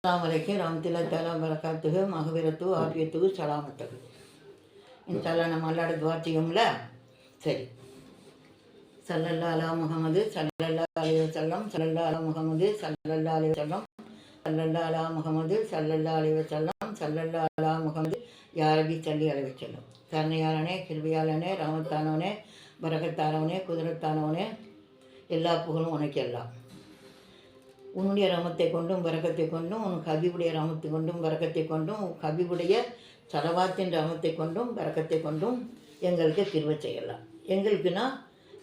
அஸ்ஸலாமு வலைக்கு ரஹமத்துல்லா தலா பரகாத்துகு மகவீரத்து ஆபியத்துக்கு சலாமத்துகு இன்ஷால்லா நம்ம அல்லாட துவா செய்யும்ல சரி. சல்லல்லா அலா முகமது சல்லல்லா அலைய செல்லம் சல்லல்லா அலா முகமது சல்லல்லா அலைய செல்லம் சல்லல்லா அலா முகமது சல்லல்லா அலைய செல்லம் சல்லல்லா அலா முகமது யாரபி சல்லி அலி செல்லும் கருணையாளனே கிருபியாளனே ராமத்தானவனே பரகத்தானவனே குதிரத்தானவனே எல்லா புகழும் உனக்கு எல்லாம். உன்னுடைய ரமத்தை கொண்டும் வரகத்தை கொண்டும் உன் கபிவுடைய ரமத்தை கொண்டும் வரகத்தை கொண்டும் கவிவுடைய கபிவுடைய சலவாத்தின் ரமத்தை கொண்டும் வரகத்தை கொண்டும் எங்களுக்கு கிருவை செய்யலாம். எங்களுக்குன்னா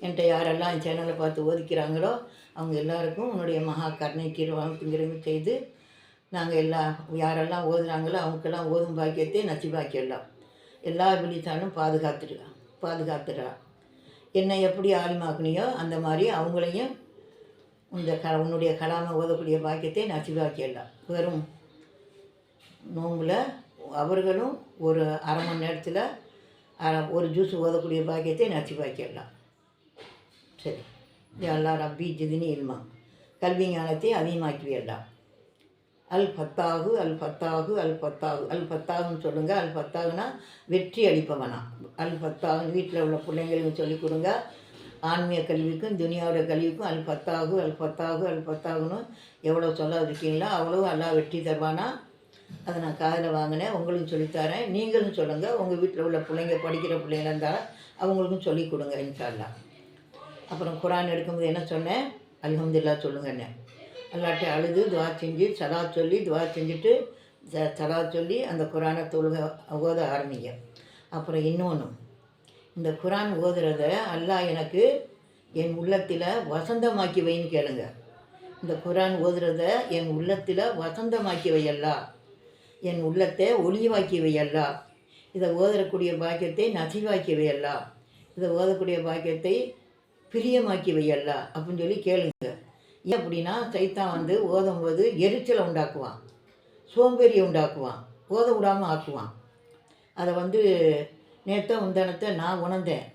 என்கிட்ட யாரெல்லாம் என் சேனலை பார்த்து ஒதுக்கிறாங்களோ அவங்க எல்லாருக்கும் உன்னுடைய மகா கருணை கிருவாத்துங்கிறவங்க செய்து நாங்கள் எல்லா யாரெல்லாம் ஓதுறாங்களோ அவங்களுக்கெல்லாம் ஓதும் பாக்கியத்தை நச்சு பாக்கியெல்லாம் எல்லா விழித்தாலும் பாதுகாத்துடுறா பாதுகாத்துடுறா. என்னை எப்படி ஆலிமாக்குனியோ அந்த மாதிரி அவங்களையும் இந்த க உன்னுடைய கலாமை ஓதக்கூடிய பாக்கியத்தை நசிவாக்கியலாம் வெறும் நோம்பில் அவர்களும் ஒரு அரை மணி நேரத்தில் அரை ஒரு ஜூஸ் ஓதக்கூடிய பாக்கியத்தை நசிவாக்கிடலாம் சரி. எல்லா ரப்பி ஜிதினி இல்மா. கல்வி ஞானத்தை அதிகமாக்கி விடலாம் அல் பத்தாகு அல் பத்தாகு அல் பத்தாகு. அல் பத்தாகுன்னு சொல்லுங்கள் அல் பத்தாகுனா வெற்றி அளிப்பவனா. அல் பத்தாகு வீட்டில் உள்ள பிள்ளைங்களுக்கு சொல்லிக் கொடுங்க. ஆன்மீக கல்விக்கும் துனியாவோட கல்விக்கும் அல் பத்தாகு அல் பத்தாகு அல் பத்தாகுன்னு எவ்வளோ சொல்ல இருக்கீங்களோ அவ்வளோ எல்லாம் வெற்றி தருவானா? அதை நான் காதில் வாங்கினேன் உங்களுக்கும் சொல்லித்தரேன் நீங்களும் சொல்லுங்கள் உங்கள் வீட்டில் உள்ள பிள்ளைங்க படிக்கிற பிள்ளைங்க இருந்தால் அவங்களுக்கும் சொல்லிக் கொடுங்க இன்ஷால்லா அப்புறம் குரான் எடுக்கும்போது என்ன சொன்னேன்? அல்ஹம்துல்லா சொல்லுங்கண்ணே அல்லாட்டி அழுது துவா செஞ்சு சலா சொல்லி துவா செஞ்சுட்டு சதா சலா சொல்லி அந்த குரானை தொழுக ஓத ஆரம்பிங்க. அப்புறம் இன்னொன்று இந்த குரான் ஓதுறத அல்லாஹ் எனக்கு என் உள்ளத்தில் வசந்தமாக்கி வைன்னு கேளுங்க. இந்த குரான் ஓதுறத என் உள்ளத்தில் வசந்தமாக்கி வையல்லா என் உள்ளத்தை ஒளிவாக்கி வையல்லா இதை ஓதக்கூடிய பாக்கியத்தை நசிவாக்கி வையல்லா இதை ஓதக்கூடிய பாக்கியத்தை பிரியமாக்கி வையல்லா அப்படின்னு சொல்லி கேளுங்க. ஏன் அப்படின்னா சைத்தான் வந்து ஓதும்போது எரிச்சலை உண்டாக்குவான். சோம்பேறியை உண்டாக்குவான். ஓத விடாமல் ஆக்குவான். அதை வந்து நேற்று முந்தானத்தை நான் உணர்ந்தேன்.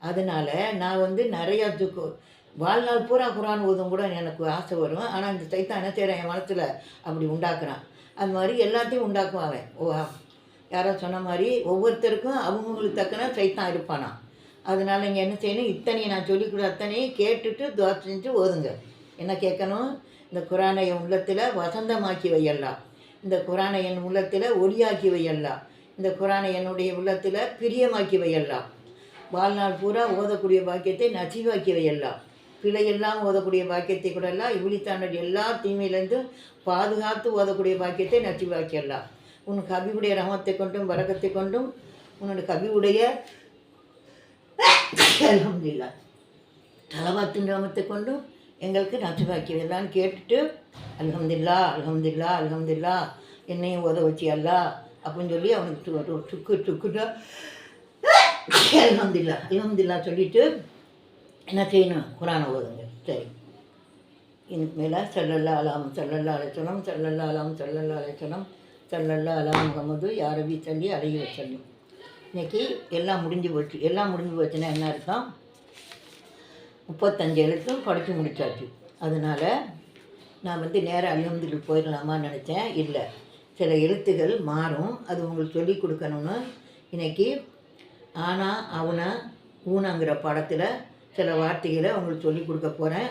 அதனால் நான் வந்து நிறையா துக்கு வாழ்நாள் பூரா குரான் ஓதும் கூட எனக்கு ஆசை வரும். ஆனால் இந்த சைத்தான் என்ன செய்கிறேன் என் மனசில் அப்படி உண்டாக்குறான். அது மாதிரி எல்லாத்தையும் உண்டாக்குவான் அவன். ஓ யாரோ சொன்ன மாதிரி ஒவ்வொருத்தருக்கும் அவங்களுக்கு தக்கன சைத்தான் இருப்பானா. அதனால நீங்கள் என்ன செய்யணும்? இத்தனையை நான் சொல்லி கொடு அத்தனையும் கேட்டுட்டு துவா செஞ்சு ஓதுங்க. என்ன கேட்கணும்? இந்த குரானை என் உள்ளத்தில் வசந்தமாக்கி வையல்லாம் இந்த குரானை என் உள்ளத்தில் ஒளியாக்கி வையல்லாம் இந்த குரானை என்னுடைய உள்ளத்தில் பிரியமாக்கி வையல்லாம் வாழ்நாள் பூரா ஓதக்கூடிய பாக்கியத்தை நசிவாக்கி வையல்லாம் பிழையெல்லாம் ஓதக்கூடிய பாக்கியத்தை கூட எல்லாம் இவ்ளித்தாண்டல் எல்லா தீமையிலேருந்தும் பாதுகாத்து ஓதக்கூடிய பாக்கியத்தை நசிவாக்கிடலாம் உன் கவிவுடைய ரமத்தை கொண்டும் வரகத்தை கொண்டும் உன்னோட கவிவுடைய அல்ஹம்துலில்லா. தலவாத்தின் ரமத்தை கொண்டும் எங்களுக்கு நச்சுவாக்கி எல்லாம் கேட்டுட்டு அலமதுல்லா அலமதுல்லா அலமதுல்லா என்னையும் உதவச்சி அல்லா அப்படின்னு சொல்லி அவனுக்கு துக்கு டு- டுக்கு டுக்குட்டா அல்ஹம்துலில்லா அல்ஹம்துலில்லா சொல்லிட்டு என்ன செய்யணும்? குரானை ஓதுங்க. சரி. இதுக்கு மேலே சல்லல்லா அலாம் சல்லல்லா அலைச்சனம் சல்லல்லா அலாம் சல்லல்லா அலைச்சனம் சல்லல்லா அலாம் முகமது யாரபி சொல்லி அழகி வச்சணும் இன்னைக்கு எல்லாம் முடிஞ்சு போச்சு. எல்லாம் முடிஞ்சு போச்சுன்னா என்ன அர்த்தம்? முப்பத்தஞ்சு எழுத்தும் படித்து முடிச்சாச்சு. அதனால் நான் வந்து நேராக அலிஹம்துக்கு போயிடலாமான்னு நினச்சேன். இல்லை. சில எழுத்துகள் மாறும். அது உங்களுக்கு சொல்லி கொடுக்கணும்னு இன்னைக்கு. ஆனா அவனா ஊனாங்கிற படத்தில் சில வார்த்தைகளை உங்களுக்கு சொல்லி கொடுக்க போகிறேன்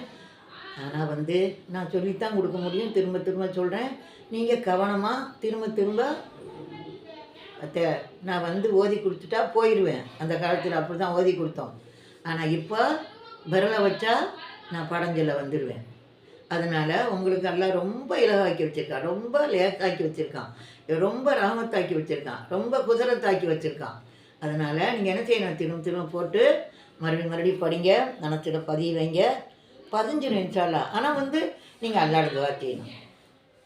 ஆனால் வந்து நான் சொல்லித்தான் கொடுக்க முடியும். திரும்ப திரும்ப சொல்கிறேன் நீங்கள் கவனமாக திரும்ப திரும்ப அத்தை நான் வந்து ஓதி கொடுத்துட்டா போயிடுவேன் அந்த காலத்தில் அப்படி தான் ஓதி கொடுத்தோம். ஆனால் இப்போ விரலை வச்சா நான் படஞ்சல வந்துடுவேன் அதனால் உங்களுக்கு எல்லாம் ரொம்ப இலகாக்கி வச்சுருக்கான். ரொம்ப லேசாக்கி வச்சுருக்கான். ரொம்ப ராமத்தாக்கி வச்சுருக்கான். ரொம்ப குதிரத்தாக்கி வச்சுருக்கான். அதனால் நீங்கள் என்ன செய்யணும்? திரும்ப திரும்ப போட்டு மறுபடியும் மறுபடியும் படிங்க. மனசில் பதிய வைங்க. பதிஞ்சிடும் இன்ஷால்லா ஆனால் வந்து நீங்கள் அல்லாட துவா செய்யணும்.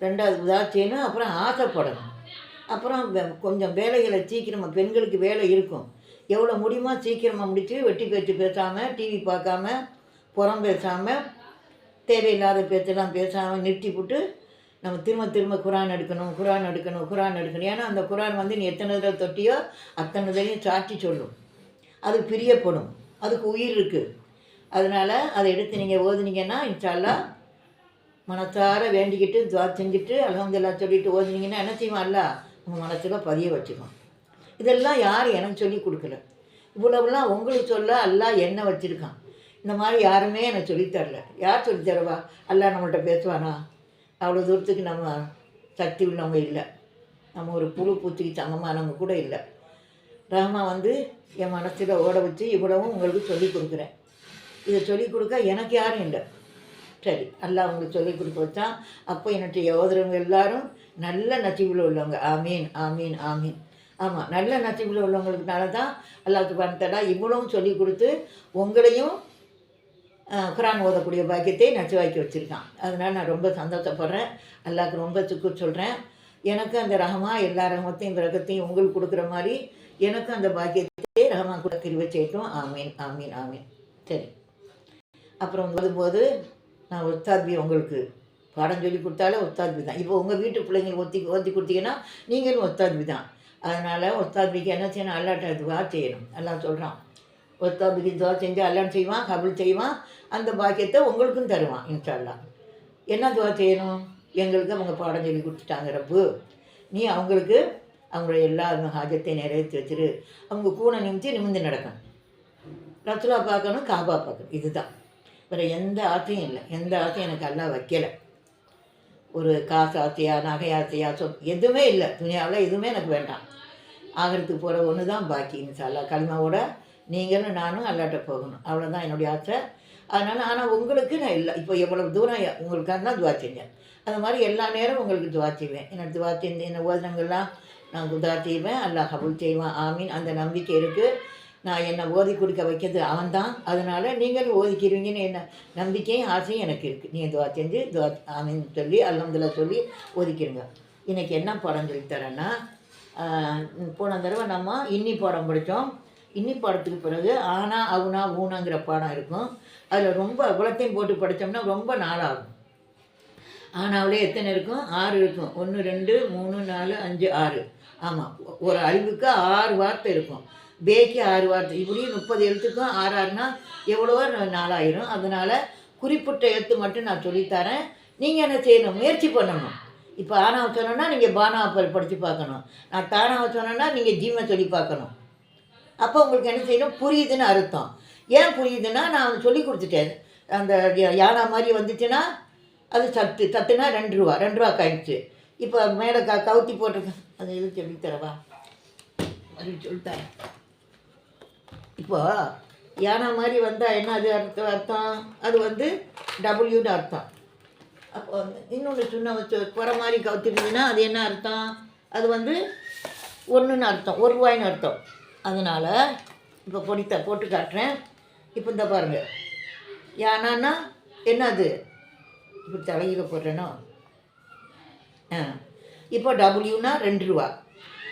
ரெண்டாவது உதா செய்யணும். அப்புறம் ஆசைப்படணும். அப்புறம் கொஞ்சம் வேலைகளை சீக்கிரமாக பெண்களுக்கு வேலை இருக்கும். எவ்வளோ முடியுமோ சீக்கிரமாக முடித்து வெட்டி பேச்சு பேசாமல் டிவி பார்க்காம புறம் பேசாமல் தேவையில்லாத பேச்செல்லாம் பேசாமல் நிறுத்தி போட்டு நம்ம திரும்ப திரும்ப குரான் எடுக்கணும் குரான் எடுக்கணும் குரான் எடுக்கணும். ஏன்னா அந்த குரான் வந்து நீ எத்தனை தடவை தொட்டியோ அத்தனை தடையும் சாட்சி சொல்லும். அது பிரியப்படும். அதுக்கு உயிர் இருக்குது அதனால் அதை எடுத்து நீங்கள் ஓதுனீங்கன்னா இன்ஷால்லாம் மனசார வேண்டிக்கிட்டு துவா செஞ்சுட்டு அலமதுல்லா சொல்லிட்டு ஓதுனீங்கன்னா என்ன செய்வான் அல்ல உங்கள் மனசில் பதிய வச்சுக்கும். இதெல்லாம் யார் எனக்கு சொல்லி கொடுக்கல. இவ்வளவுலாம் உங்களுக்கு சொல்ல அல்லா என்ன வச்சுருக்கான்? இந்த மாதிரி யாருமே எனக்கு சொல்லித் தரல. யார் சொல்லித்தரவா எல்லாம் நம்மள்கிட்ட பேசுவானா? அவ்வளோ தூரத்துக்கு நம்ம சக்தி உள்ளவங்க இல்லை. நம்ம ஒரு புழு பூச்சிக்கு சமமானவங்க கூட இல்லை. ரஹ்மா வந்து என் மனசில் ஓட வச்சு இவ்வளவும் உங்களுக்கு சொல்லிக் கொடுக்குறேன். இதை சொல்லிக் கொடுக்க எனக்கு யாரும் இல்லை. சரி அல்லாஹ் உங்களுக்கு சொல்லிக் கொடுக்க வச்சான். அப்போ என்னுடைய யோதரவங்க எல்லாரும் நல்ல நசிவில் உள்ளவங்க. ஆமீன் ஆமீன் ஆமீன். ஆமாம் நல்ல நசிவில் உள்ளவங்களுக்குனால தான் அல்லாஹ் பண்ணத்தடா இவ்வளவும் சொல்லிக் கொடுத்து உங்களையும் குரான் ஓதக்கூடிய பாக்கியத்தை நச்சுவாக்கி வச்சுருக்கான். அதனால் நான் ரொம்ப சந்தோஷப்படுறேன். எல்லாருக்கும் ரொம்ப சுக்கு சொல்கிறேன் எனக்கு அந்த ரகமா எல்லா ரகமத்தையும் இந்த ரகத்தையும் உங்களுக்கு கொடுக்குற மாதிரி எனக்கு அந்த பாக்கியத்தை ரகமா கூட கிருவை செய்யட்டும். ஆமீன் ஆமீன் ஆமீன். சரி. அப்புறம் வரும்போது நான் ஒத்தாத்பி உங்களுக்கு பாடம் சொல்லி கொடுத்தாலே ஒத்தாத்பி தான். இப்போ உங்கள் வீட்டு பிள்ளைங்களுக்கு ஒத்தி ஒத்தி கொடுத்தீங்கன்னா நீங்களும் ஒத்தாத்பி தான். அதனால் ஒத்தாத்பிக்கு என்ன செய்யணும்? அல்லாட்ட துவா செய்யணும். எல்லாம் சொல்கிறான் ஒத்தாத்பிக்கு துவா செஞ்சால் எல்லாம் செய்வான் கபில் செய்வான் அந்த பாக்கியத்தை உங்களுக்கும் தருவான் இன்ஷால்லாம் என்ன துவா செய்யணும்? எங்களுக்கு அவங்க பாடம் சொல்லி கொடுத்துட்டாங்க ரப்பு. நீ அவங்களுக்கு அவங்களோட எல்லா ஹாஜத்தையும் நிறைவேற்றி வச்சிரு. அவங்க கூனை நிமிச்சு நிமிந்து நடக்கணும். ரத்துலா பார்க்கணும் காபா பார்க்கணும். இதுதான். வேறு எந்த ஆசையும் இல்லை. எந்த ஆசையும் எனக்கு எல்லாம் வைக்கலை. ஒரு காசு ஆசையா நகை ஆசையா சொ எதுவுமே இல்லை. துணியாவில் எதுவுமே எனக்கு வேண்டாம். ஆகிறதுக்கு போகிற ஒன்று தான் பாக்கி இன்ஷால்லா களிமாவோட நீங்களும் நானும் அல்லாட்ட போகணும். அவ்வளோதான் என்னுடைய ஆசை. அதனால் ஆனால் உங்களுக்கு நான் இல்லை. இப்போ எவ்வளவு தூரம் உங்களுக்காக தான் துவா செஞ்சேன். அது மாதிரி எல்லா நேரம் உங்களுக்கு துவா செய்வேன். என்ன துவா செஞ்சு என்ன ஓதனங்கள்லாம் நான் துவா செய்வேன். அல்லாஹ் கபுல் செய்வான். ஆமீன். அந்த நம்பிக்கை இருக்குது நான் என்னை ஓதி கொடுக்க வைக்கிறது அவன் தான் அதனால் நீங்களும் ஓதிக்கிறீங்கன்னு என்ன நம்பிக்கையும் ஆசையும் எனக்கு இருக்குது நீங்கள் துவா செஞ்சு துவா ஆமீன் சொல்லி அல்லம்துல சொல்லி ஓதிக்கிறீங்க. இன்றைக்கி என்ன படம் சொல்லி தரேன்னா போன தடவை நம்ம இன்னி படம் படித்தோம். இன்னி பாடத்துக்கு பிறகு ஆனா அவுனா ஊனாங்கிற பாடம் இருக்கும். அதில் ரொம்ப குளத்தையும் போட்டு படித்தோம்னா ரொம்ப நாளாகும். ஆனாவிலே எத்தனை இருக்கும்? ஆறு இருக்கும். ஒன்று ரெண்டு மூணு நாலு அஞ்சு ஆறு. ஆமாம் ஒரு அழிவுக்கு ஆறு வார்த்தை இருக்கும். பேக்கி ஆறு வார்த்தை. இப்படியும் முப்பது எழுத்துக்கும் ஆறு ஆறுனா எவ்வளவோ நாளாயிரும். அதனால் குறிப்பிட்ட எழுத்து மட்டும் நான் சொல்லித்தரேன் நீங்கள் என்ன செய்யணும்? முயற்சி பண்ணணும். இப்போ ஆனாவை சொன்னோன்னா நீங்கள் பானாவை படித்து பார்க்கணும். நான் தானாவை சொன்னேன்னா நீங்கள் ஜீவனை சொல்லி பார்க்கணும். அப்போ உங்களுக்கு என்ன செய்யணும்? புரியுதுன்னு அர்த்தம். ஏன் புரியுதுன்னா நான் சொல்லி கொடுத்துட்டேன். அந்த யானா மாதிரி வந்துச்சுன்னா அது சத்து சத்துனா ரெண்டு ரூபா ரெண்டு ரூபா காய்ச்சி இப்போ மேலே க கவுத்தி போட்டிருக்கேன் அதை எழுதி சொல்லி தரவா? அது சொல்லித்தரேன் இப்போ யானை மாதிரி வந்தால் என்ன அது அர்த்தம் அர்த்தம்? அது வந்து டபுள்யூன்னு அர்த்தம். அப்போ வந்து இன்னொன்று சொன்ன வச்சு குறை மாதிரி கவுத்திருந்ததுன்னா அது என்ன அர்த்தம்? அது வந்து ஒன்றுன்னு அர்த்தம் ஒரு ரூபாய்ன்னு அர்த்தம். அதனால் இப்போ பொடித்த போட்டு காட்டுறேன். இப்போ இந்த பாருங்க. யானான்னா என்ன அது இப்படி தலையில் போடுறேனோ? ஆ. இப்போ டபுள்யூனா ரெண்டு ரூபா.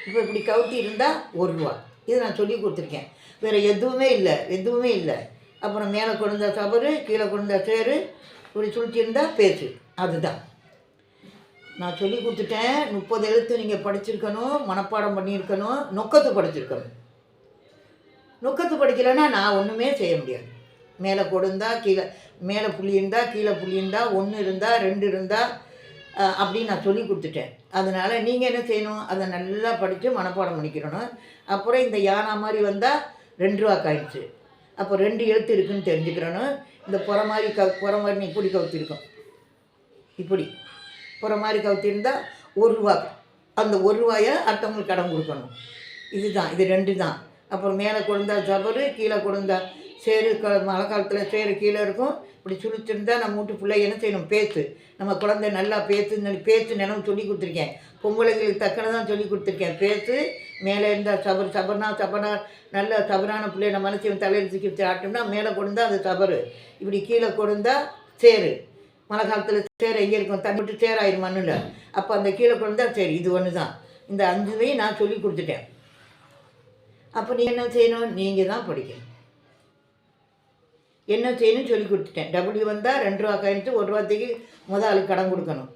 இப்போ இப்படி கவுத்தி இருந்தால் ஒரு ரூபா. இது நான் சொல்லி கொடுத்துருக்கேன். வேறு எதுவுமே இல்லை எதுவுமே இல்லை. அப்புறம் மேலே கொழுந்தா தவறு கீழே கொழுந்தா சேரு இப்படி சுழிச்சிருந்தா பேசு அதுதான். நான் சொல்லி கொடுத்துட்டேன். முப்பது எழுத்து நீங்கள் படிச்சிருக்கணும் மனப்பாடம் பண்ணியிருக்கணும் நொக்கத்து படிச்சிருக்கணும். நுக்கத்து படிக்கலைன்னா நான் ஒன்றுமே செய்ய முடியாது. மேலே கொடுந்தா கீழே மேலே புள்ளி இருந்தால் கீழே புள்ளி இருந்தால் ஒன்று இருந்தால் ரெண்டு இருந்தால் அப்படின்னு நான் சொல்லி கொடுத்துட்டேன். அதனால் நீங்கள் என்ன செய்யணும்? அதை நல்லா படித்து மனப்பாடம் பண்ணிக்கிறணும் அப்புறம் இந்த யானா மாதிரி வந்தால் ரெண்டு ரூபா காயிடுச்சு அப்போ ரெண்டு எழுத்து இருக்குன்னு தெரிஞ்சுக்கிறணும். இந்த புற மாதிரி க புற மாதிரி நீ இப்படி கவுத்திருக்கோம். இப்படி. புற மாதிரி கவுத்திருந்தால் ஒரு ரூபா. அந்த ஒரு ரூபாயை அடுத்தவங்களுக்கு கடன் கொடுக்கணும். இதுதான். இது ரெண்டு தான். அப்புறம் மேலே கொழுந்தா சவரு கீழே கொழுந்தா சேரு க மழை காலத்தில் சேரு கீழே இருக்கும். இப்படி சுழிச்சிருந்தா நம்ம வீட்டு பிள்ளை என்ன செய்யணும்? பேசு நம்ம குழந்தை நல்லா பேத்து பேத்து நினைவு சொல்லி கொடுத்துருக்கேன். பொம்பளைங்களுக்கு தக்கன தான் சொல்லி கொடுத்துருக்கேன். பேசு மேலே இருந்தால் சபர் சபர்னா சபனா நல்ல சபரான பிள்ளை நம்ம மனசு தலையில் தூக்கி வச்சு ஆட்டோம்னா மேலே கொடுந்தா அது சபரு இப்படி கீழே கொடுந்தா சேரு. மழை காலத்தில் சேர் எங்கே இருக்கும்? தண்ணி சேராயிரும் மண்ணில் அப்போ அந்த கீழே கொடுந்தா சரி. இது ஒன்று தான் இந்த அஞ்சுதையும் நான் சொல்லி கொடுத்துட்டேன். அப்போ நீ என்ன செய்யணும்? நீங்கள் தான் படிக்கணும். என்ன செய்யணும்னு சொல்லி கொடுத்துட்டேன். டபுள்யூ வந்தால் ரெண்டு ரூபா காயின்ட்டு ஒரு ரூபாய்க்கு முத ஆளுக்கு கடன் கொடுக்கணும்.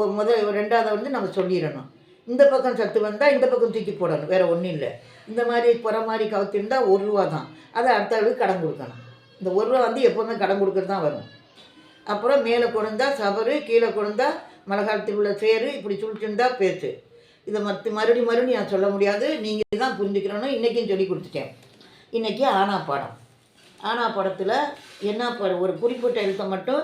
ஒரு முதல் ரெண்டாவது வந்து நம்ம சொல்லிடணும். இந்த பக்கம் சத்து வந்தால் இந்த பக்கம் தூக்கி போடணும். வேறு ஒன்றும் இல்லை. இந்த மாதிரி புற மாதிரி கவுத்திருந்தால் ஒரு ரூபா தான். அதை அடுத்த ஆளுக்கு கடன் கொடுக்கணும். இந்த ஒரு ரூபா வந்து எப்போவுமே கடன் கொடுக்கறது தான் வரும். அப்புறம் மேலே கொடுந்தா சபரு கீழே கொடுந்தா மழை காலத்தில் உள்ள சேரு இப்படி சுழிச்சிருந்தா பேச்சு. இதை மற்ற மறுபடியும் மறுபடியும் நான் சொல்ல முடியாது. நீங்கள் தான் புரிஞ்சுக்கிறோன்னு இன்றைக்கும் சொல்லி கொடுத்துட்டேன். இன்றைக்கி ஆனா பாடம். ஆனா படத்தில் என்ன பாடம் ஒரு குறிப்பிட்ட எழுத்தை மட்டும்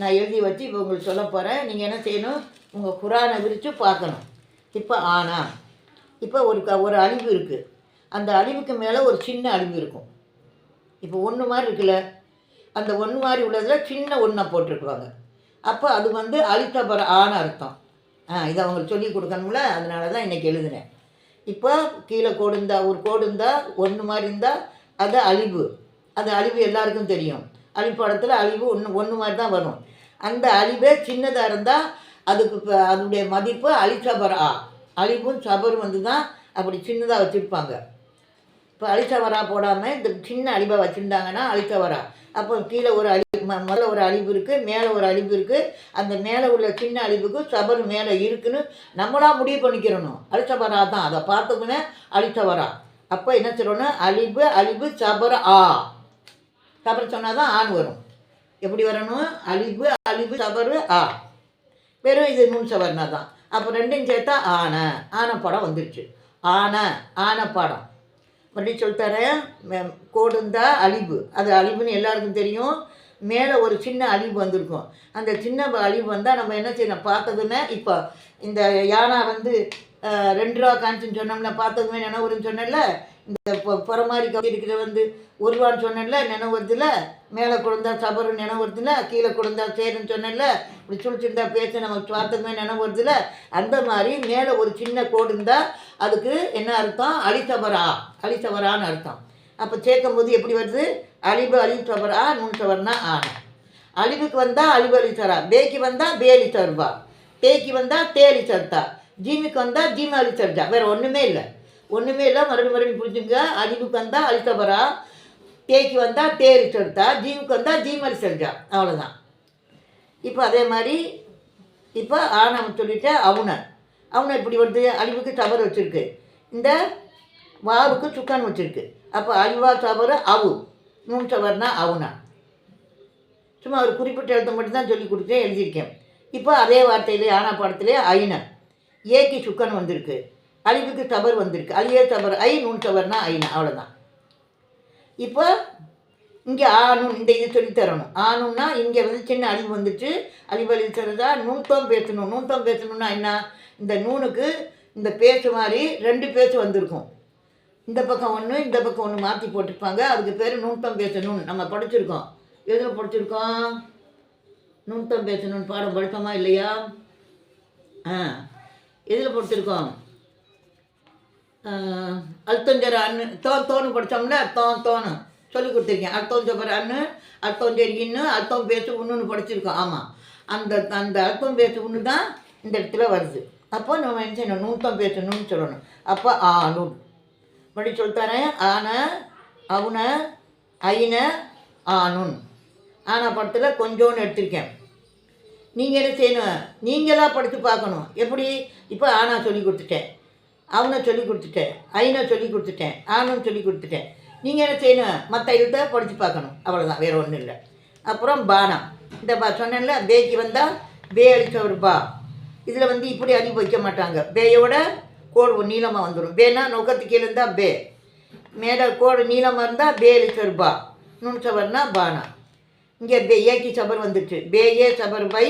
நான் எழுதி வச்சு இப்போ உங்களுக்கு சொல்ல போகிறேன் நீங்கள் என்ன செய்யணும்? உங்கள் குரானை விரித்து பார்க்கணும். இப்போ ஆனா. இப்போ ஒரு க ஒரு அழிவு இருக்குது அந்த அழிவுக்கு மேலே ஒரு சின்ன அழிவு இருக்கும். இப்போ ஒன்று மாதிரி இருக்குல்ல? அந்த ஒன்று மாதிரி உள்ளதில் சின்ன ஒன்றை போட்டிருக்குவாங்க. அப்போ அது வந்து அழித்தபர ஆன அர்த்தம். இதை அவங்களுக்கு சொல்லி கொடுக்கணும்ல அதனால தான் இன்றைக்கி எழுதுகிறேன் இப்போ கீழே கோடு இருந்தால் ஒரு கோடு இருந்தால் ஒன்று மாதிரி இருந்தால் அது அழிவு. அது அழிவு எல்லாருக்கும் தெரியும். அழிப்படத்தில் அழிவு ஒன்று ஒன்று மாதிரி தான் வரும். அந்த அழிவே சின்னதாக இருந்தால் அதுக்கு இப்போ அதனுடைய மதிப்பு அழிச்சபர். ஆ அழிவும் சபரும் வந்து தான் அப்படி சின்னதாக வச்சுருப்பாங்க. இப்போ அழிச்சவரா போடாமல் இந்த சின்ன அழிவை வச்சுருந்தாங்கன்னா அழிச்சவரா அப்போ கீழே ஒரு அழி ம- முதல்ல ஒரு அழிவு இருக்குது மேலே ஒரு அழிவு இருக்குது அந்த மேலே உள்ள சின்ன அழிவுக்கு சபர் மேலே இருக்குன்னு நம்மளாக முடிவு பண்ணிக்கிறணும். அழிச்சவரா தான். அதை பார்த்தோம்னே அழிச்சவரா அப்போ என்ன சொல்லணும் அழிவு அழிவு சபர் ஆ. சபர் சொன்னால் தான் ஆண் வரும். எப்படி வரணும்? அழிவு அழிவு சபரு ஆ. வெறும் இது நூல் சவர்னா தான். அப்போ ரெண்டையும் சேர்த்தா ஆன. ஆன படம் வந்துருச்சு. ஆன ஆன படம். மறுபடியும் சொல்லித்தரேன். மே- கோடு இருந்தால் அழிவு. அது அழிவுன்னு எல்லாருக்கும் தெரியும். மேலே ஒரு சின்ன அழிவு வந்திருக்கும். அந்த சின்ன அழிவு வந்தால் நம்ம என்ன செய்யணும்? பார்த்ததுமே இப்போ இந்த யானை வந்து ரெண்டு ரூபா காமிச்சுன்னு சொன்னோம்னா பார்த்ததுமே நினைவு வரும்னு சொன்னேன்ல இந்த பொ- புற மாதிரி கவி இருக்கிற வந்து உருவான்னு சொன்னேன்ல நினைவுறதுல மேலே கொடுந்தா சபரு நினைவுறதுல கீழே கொடுந்தா சேருன்னு சொன்னேன்ல? இப்படி சுழிச்சிருந்தா பேச நம்ம சுவார்த்தமே நினைவுறதுல அந்த மாதிரி மேலே ஒரு சின்ன கோடு இருந்தால் அதுக்கு என்ன அர்த்தம்? அழித்தவரா? அழித்தவரான்னு அர்த்தம். அப்போ சேர்க்கும் போது எப்படி வருது? அழிவு அழித்தவரா நுண்சவர்னா ஆன அழிவுக்கு வந்தால் அழிவு அழித்தரா பேக்கு வந்தால் பேலி சர்வா தேக்கி வந்தால் தேலி சர்த்தா ஜீமிக்கு வந்தால் ஜீம அழிச்சர்ஜா வேறு ஒன்றுமே இல்லை. ஒன்றுமே இல்லை மறுபடியும் மறுபடியும் புரிஞ்சுங்க. அழிவுக்கு வந்தால் அழித்தபரா தேக்கு வந்தால் தேரி செலுத்தா. ஜீவுக்கு வந்தால் ஜீமலி சர்ஜா அவ்வளோதான் இப்போ அதே மாதிரி இப்போ ஆணவம் சொல்லிட்டு அவுணர் அவனை இப்படி வருது அழிவுக்கு தவறு வச்சுருக்கு. இந்த வாவுக்கு சுக்கான் வச்சுருக்கு. அப்போ அழிவா தவறு அவு. நூன் தவறுனா அவுனா. சும்மா ஒரு குறிப்பிட்ட எழுத்து மட்டும் தான் சொல்லி கொடுத்தேன் எழுதியிருக்கேன். இப்போ அதே வார்த்தையிலே ஆனா பாடத்திலே ஐனர் ஏகி சுக்கன் வந்திருக்கு. அழிவுக்கு தவறு வந்திருக்கு. அழிய தவறு? ஐ நூன் தவறுனா ஐநா அவ்வளோதான் இப்போ இங்கே ஆணும் இந்த இது சொல்லி தரணும். ஆணும்னா இங்கே வந்து சின்ன அழிவு வந்துச்சு அழிவு அழிச்சதா நூத்தம் பேசணும். நூத்தம் பேசணும்னா என்ன? இந்த நூனுக்கு இந்த பேச்சு மாதிரி ரெண்டு பேச்சு வந்திருக்கும். இந்த பக்கம் ஒன்று இந்த பக்கம் ஒன்று மாற்றி போட்டிருப்பாங்க. அதுக்கு பேர் நூத்தம் பேசணும் நம்ம படிச்சிருக்கோம். எதில் படிச்சிருக்கோம்? நூத்தம் பேசணும்னு பாடம் படித்தோமா இல்லையா? ஆ. எதில் படிச்சிருக்கோம்? அல்தொஞ்சர அண்ணு தோ தோன்னு படித்தோம்ல தோ தோணும் சொல்லி கொடுத்துருக்கேன். அல்தொஞ்சபர் அண்ணு அல்தொஞ்சர் இன்னு அர்த்தம் பேசு ஒன்றுன்னு படிச்சிருக்கோம். ஆமாம் அந்த அந்த அர்த்தம் பேசு ஒன்று தான் இந்த இடத்துல வருது. அப்போ நம்ம என்ன செய்யணும்? நூத்தம் பேசணும்னு சொல்லணும். அப்போ ஆ நூல். மறுபடி சொல்லித்தரேன் ஆன அவன ஐன ஆணுன் ஆனா படத்தில் கொஞ்சோன்னு எடுத்திருக்கேன். நீங்கள் என்ன செய்யணும்? நீங்களாக படித்து பார்க்கணும். எப்படி? இப்போ ஆனா சொல்லி கொடுத்துட்டேன். அவனை சொல்லி கொடுத்துட்டேன் ஐனை சொல்லி கொடுத்துட்டேன் ஆனும் சொல்லி கொடுத்துட்டேன். நீங்கள் என்ன செய்யணும்? மற்ற எழுத்தை படித்து பார்க்கணும். அவ்வளோதான் வேறு ஒன்றும் இல்லை. அப்புறம் பானா இந்த பா சொன்னேன்ல பேக்கு வந்தால் பே அழிச்சவர் பா. இதில் வந்து இப்படி அனுபவிக்க வைக்க மாட்டாங்க. பேயோட கோடு நீளமாக வந்துடும் பேனா நோக்கத்துக்கு கீழே இருந்தால் பே மேலே கோடு நீளமாக இருந்தால் பே அழிச்சவர் பா. நுண் சவர்னா பானா இங்கே பே ஏக்கி சபர் வந்துட்டு பே ஏ சபர் பை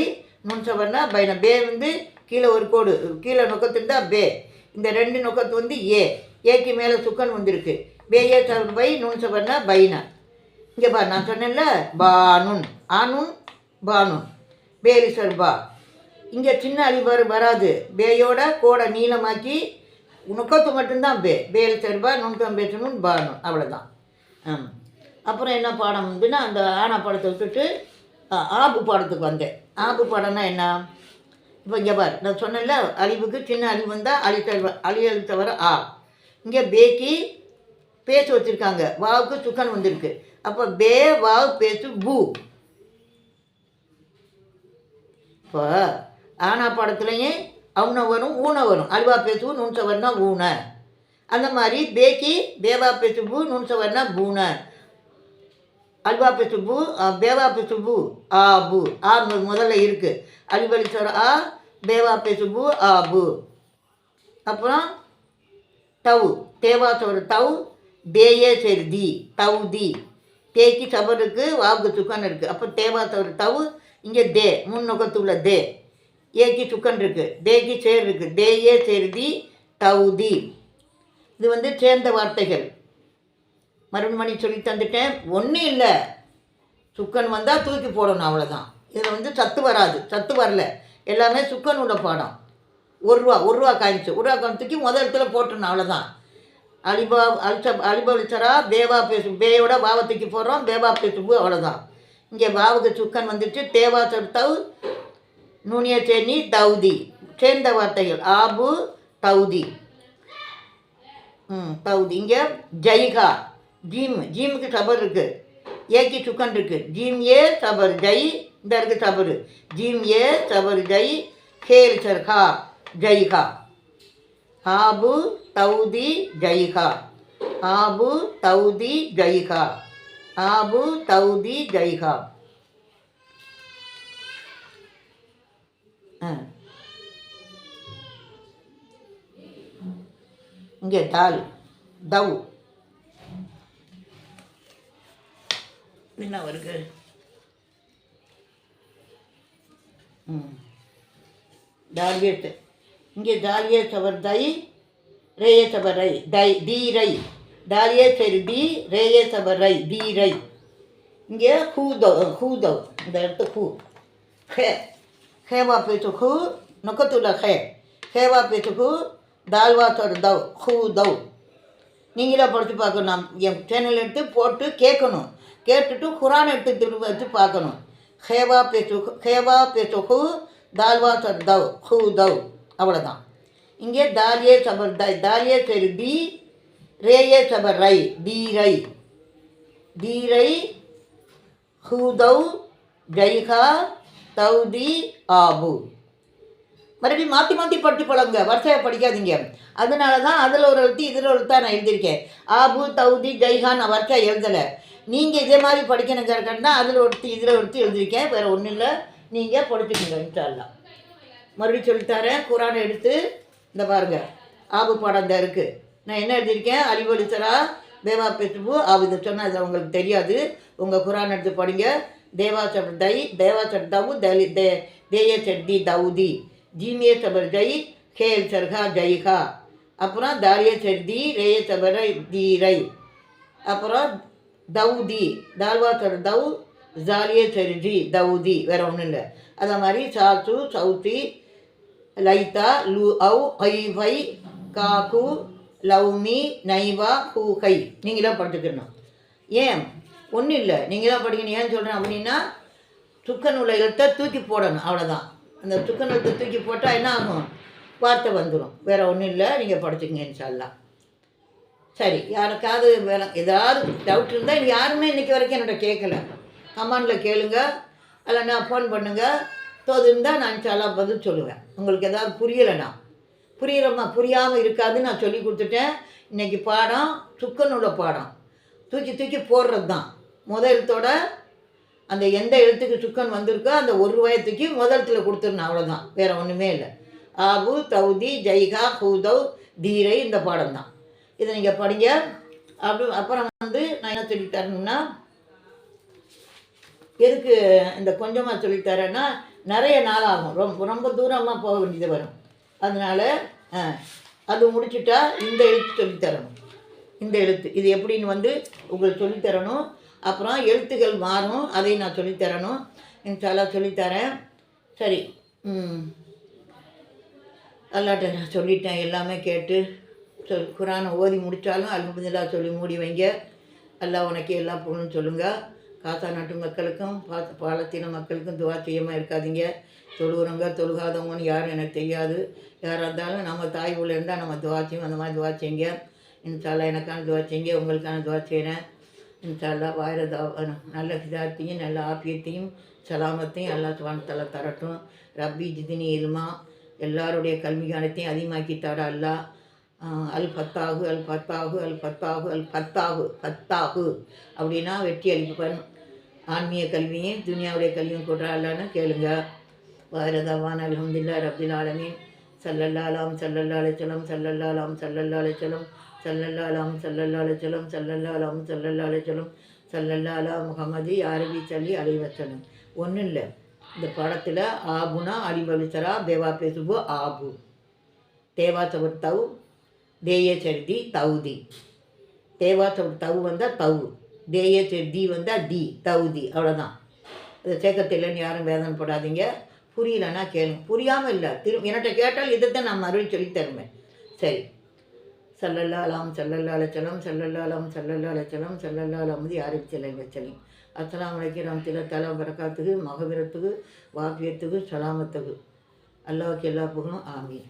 நுண் சவர்னா பைனா பே வந்து கீழே ஒரு கோடு கீழே நொக்கத்து இருந்தால் பே இந்த ரெண்டு நுக்கத்து வந்து ஏ. ஏக்கு மேலே சுக்கன் வந்திருக்கு. பே ஏ பை நுண் சபர்னா பைனா. இங்கே பா நான் சொன்னேன்ல பானுன் ஆனுன் பானுன் பேரி பா இங்கே சின்ன அழிவாறு வராது. பேயோட கோடை நீளமாக்கி நுக்கத்து மட்டும்தான் பே. பேரி சர்பா நுண்கம் பேசணும் பானு அவ்வளோதான் அப்புறம் என்ன பாடம் அப்படின்னா அந்த ஆனா பாடத்தை விட்டுட்டு ஆ, ஆபு பாடத்துக்கு வந்தேன். ஆபு பாடம்னா என்ன? இப்போ இங்கே பார் நான் சொன்னேன்ல அழிவுக்கு சின்ன அழிவு வந்தால் அழித்தல் அழி அழித்தவர ஆ. இங்கே பேக்கி பேச்சு வச்சுருக்காங்க வாவுக்கு சுக்கன் வந்திருக்கு. அப்போ பே வாவு பேச்சு பூ. இப்போ ஆனா படத்துலையும் அவனை வரும் ஊனை வரும். அல்வா பேசுவு நுண்சவர்னா ஊன. அந்த மாதிரி பேக்கி பேவா பேசு பூ நுண்சவர்னா பூனை. அல்வா சுப்பு பேவாப்பு பிசுபு ஆ பு. ஆ முதல்ல இருக்குது அலிபலிச்சோர ஆ பேவாப்பு பிசுபு ஆ பு. அப்புறம் தவு தேவாசோர தவு தேயே சரி தி தவு தி. தேக்கி சபர் இருக்கு சுக்கன் இருக்குது அப்போ தேவாசோர தவு இங்கே தே முன்னுக்கத்துள்ள தே. ஏக்கி சுக்கன் இருக்குது தேக்கி சேர் இருக்குது தேயே சேர் தி தவு தி. இது வந்து சேர்ந்த வார்த்தைகள். மருண்மணி சொல்லி தந்துட்டேன். ஒன்றும் இல்லை. சுக்கன் வந்தால் தூக்கி போடணும் அவ்வளோதான் இதில் வந்து சத்து வராது. சத்து வரல. எல்லாமே சுக்கனோட பாடம். ஒரு ரூபா ஒரு ரூபா காய்ச்சி ஒரு ரூபா காய்ச்சி தூக்கி முதல் இடத்துல போட்டுருணும் அவ்வளோதான் அலிபா அல்ச அலிபலிச்சரா பேவா பேசு பேயோட பாவை தூக்கி போடுறோம். பேவா பேசுபு அவ்வளோதான் இங்கே பாவுக்கு சுக்கன் வந்துட்டு தேவா தவு நுனிய சேனி தௌதி. சேர்ந்த வார்த்தைகள். ஆபு தௌதி. ம் தௌதி. இங்கே ஜெய்கா ஜீம் ஜீமுக்கு சபர் இருக்கு. ஏக்கு சுக்கன் இருக்கு. ஜீம் ஏ சபர் ஜை இந்த இருக்கு சபர் ஜீம் ஏ சபர் ஜை கேல் சர்கா ஜைகா ஆபு தௌதி ஜைகா ஆபு தௌதி ஜைகா ஆபு தௌதி ஜைகா ஆ. இங்கே தால் தவ் என்ன வருது ம் இங்கே தாலியே சவர் தை ரேயே சபர் ரை தை தி ரை தாலியே சரி தி ரேயே சபர் ரை தி ரை இங்கே ஹூதவ் ஹூதவ் இந்த இடத்து ஹூ ஹே ஹேவா பேத்து ஹூ நொக்கத்துல ஹே ஹேவா பேத்து ஹூ தால்வா தொர் தவ் ஹூ தவ் நீங்களாக படித்து பார்க்கணும். நான் என் சேனல் எடுத்து போட்டு கேட்கணும். கேட்டுட்டு குரான் எடுத்து திரும்ப வச்சு பார்க்கணும். ஹேவா பேச்சு ஹேவா பேச்சு ஹூ தால்வா தொர் தவ் ஹூ தவ். அவ்வளோதான் இங்கே தாலியே சபர் தை தாலியே சரி தி ரேயே சபர் ரை தீரை தீரை ஹூதவ் ஜைஹா தௌதி ஆபு மறுபடியும் மாற்றி மாற்றி படித்து பழங்க வரிசையாக படிக்காதீங்க. அதனால தான் அதில் ஒரு எழுத்து இதில் ஒரு தான் நான் எழுதியிருக்கேன். ஆபு தௌதி ஜைஹா நான் வரிசையாக எழுதலை. நீங்கள் இதே மாதிரி படிக்கணுங்கிறக்காண்டி தான் அதில் ஒருத்தி இதில் ஒருத்தி எழுதியிருக்கேன். வேறு ஒன்றும் இல்லை. நீங்கள் படிச்சுக்கோங்க இன்ஷால்லாம் மறுபடியும் சொல்லித்தரேன். குரானை எடுத்து இந்த பாருங்க ஆபு பாடம் இந்த இருக்குது நான் என்ன எழுதியிருக்கேன்? அலிவலிசரா தேவா பெற்றுபு ஆபு இதை சொன்னால் அது உங்களுக்கு தெரியாது. உங்கள் குரான் எடுத்து படிங்க. தேவா சபர் தை தேவா சட் தவு தலி தே தேய சட்தி தவுதி. ஜீமிய சபர் ஜை ஹேல் சர்ஹா ஜைகா அப்புறம் தாரிய சர்தி ரேய சபர தீரை அப்புறம் தௌதி தால்வா சர் தௌ ஜாலியே சரிஜி தௌதி வேற ஒன்றும் இல்லை. அதே மாதிரி சாத்து சவுத்தி லைத்தா லு அவு ஐவை காக்கு லவ்மி நைவா ஹூஹை நீங்களாம் படிச்சுக்கணும் ஏன்? ஒன்றும் இல்லை. நீங்களாம் படிக்கணும். ஏன் சொல்கிறேன் அப்படின்னா சுக்கன் உள்ள எழுத்தை தூக்கி போடணும். அவ்வளோதான் அந்த சுக்கன் எழுத்தை தூக்கி போட்டால் என்ன ஆகும்? வார்த்தை வந்துடும் வேறு ஒன்றும் இல்லை. நீங்கள் படிச்சுக்கங்க இன்ஷால்லாம் சரி யாருக்காவது வேணும் ஏதாவது டவுட் இருந்தால் யாருமே இன்றைக்கி வரைக்கும் என்னோட கேட்கல கமாண்டில் கேளுங்க இல்லைன்னா ஃபோன் பண்ணுங்கள் தோது இருந்தால் நான் இன்ஷால்லா பதில் சொல்லுவேன். உங்களுக்கு ஏதாவது புரியலைண்ணா புரியலம்மா புரியாமல் இருக்காதுன்னு நான் சொல்லி கொடுத்துட்டேன். இன்றைக்கி பாடம் சுக்கனோட பாடம். தூக்கி தூக்கி போடுறது தான் முதல் எழுத்தோட அந்த எந்த எழுத்துக்கு சுக்கன் வந்திருக்கோ அந்த ஒரு ரூபாயை தூக்கி முதலத்தில் கொடுத்துருணும் அவ்வளோதான் வேறு ஒன்றுமே இல்லை. ஆபு தௌதி ஜைகா ஹூதவ் தீரை இந்த பாடம் தான் இதை நீங்கள் படிங்க. அப்படி அப்புறம் வந்து நான் என்ன சொல்லித்தரணும்னா எதுக்கு இந்த கொஞ்சமாக சொல்லித்தரேன்னா நிறைய நாள் ஆகும். ரொம்ப ரொம்ப தூரமாக போக வேண்டியது வரும். அதனால் அது முடிச்சுட்டா இந்த எழுத்து சொல்லித் தரணும். இந்த எழுத்து. இது எப்படின்னு வந்து உங்களுக்கு சொல்லித் தரணும். அப்புறம் எழுத்துகள் மாறும். அதையும் நான் சொல்லித்தரணும் தரணும். சொல்லித்தரேன் சரி. ம். அல்லாட்ட நான் சொல்லிட்டேன். எல்லாமே கேட்டு. சொல் குரானை ஓதி முடித்தாலும் அல்ஹம்துலில்லாஹ் சொல்லி மூடி வைங்க. எல்லாம் உனக்கு எல்லா பொண்ணும் சொல்லுங்கள் காசா நாட்டு மக்களுக்கும் பா பாலத்தீன மக்களுக்கும் துவா செய்யமாக இருக்காதீங்க. தொழுகிறவங்க தொழுகாதவங்கன்னு யாரும் எனக்கு தெரியாது. யாராக இருந்தாலும் நம்ம தாய் உள்ள இருந்தால் நம்ம துவா செய்யும் அந்த மாதிரி துவா செய்யுங்க. இன்ஷால்லா எனக்கான துவா செய்யுங்க. உங்களுக்கான துவா செய்கிறேன் இன்ஷால்லா வாயில நல்ல இதாத்தையும் நல்ல ஆப்பியத்தையும் சலாமத்தையும் எல்லா சுவானத்தால தரட்டும். ரப்பி ஜிதினி இல்மா. எல்லாருடைய கல்வி ஞானத்தையும் அதிகமாக்கி தர அல்லா அல் பத்தாகு அல் பத்தாகு அல் பத்தாகு அல் பத்தாகு பத்தாகு அப்படின்னா வெற்றி அளிப்பன் ஆன்மீக கல்வியும் துனியாவுடைய கல்வியும் கொடுறாளான்னு கேளுங்க. வாரதவான் அலமதுல்லா ரபில் ஆலமீன். சல்லல்லாலாம் சல்லல்லாலச்சலம் சல்லல்லாலாம் சல்லல்லாலச்சலம் சல்லல்லாலாம் சல்லல்லாலச்சலம் சல்லல்லாலாம் சல்லல்லாலச்சலம் சல்லல்லாலா முகமது அரபி சல்லி அலைவச்சலம் ஒன்றும் இல்லை. இந்த படத்தில் ஆபுனா அலிபலிசரா தேவா பேசுபு ஆபு. தேவா சவர்த்தாவும் தவ் தேய சரிதி தௌதி தேவா தவ் வந்தால் தவு. தேய வந்தால் தி தௌதி அவ்வளோதான் இதை சேர்க்கத்தில்லைன்னு யாரும் வேதனை போடாதீங்க. புரியலன்னா கேளுங்க. புரியாமல் இல்லை. திரு என்கிட்ட கேட்டால் இதை தான் நான் மறுபடியும் சொல்லித் தருவேன் சரி. சல்லல்லா அலாம் சல்லல்லா அலச்சலம் சல்லல்லாலாம் சல்லல்லா அலைச்சலம் சல்லல்லா அலாமதி ஆரிஃப் செல்லை வச்சலம் அஸ்லாம் வலைக்கம் ரம்தில தலா பரக்காத்துக்கு மகவிரத்துக்கு வாக்கியத்துக்கு சலாமத்துக்கு அல்லாவுக்கு எல்லா புகழும் ஆமீன்.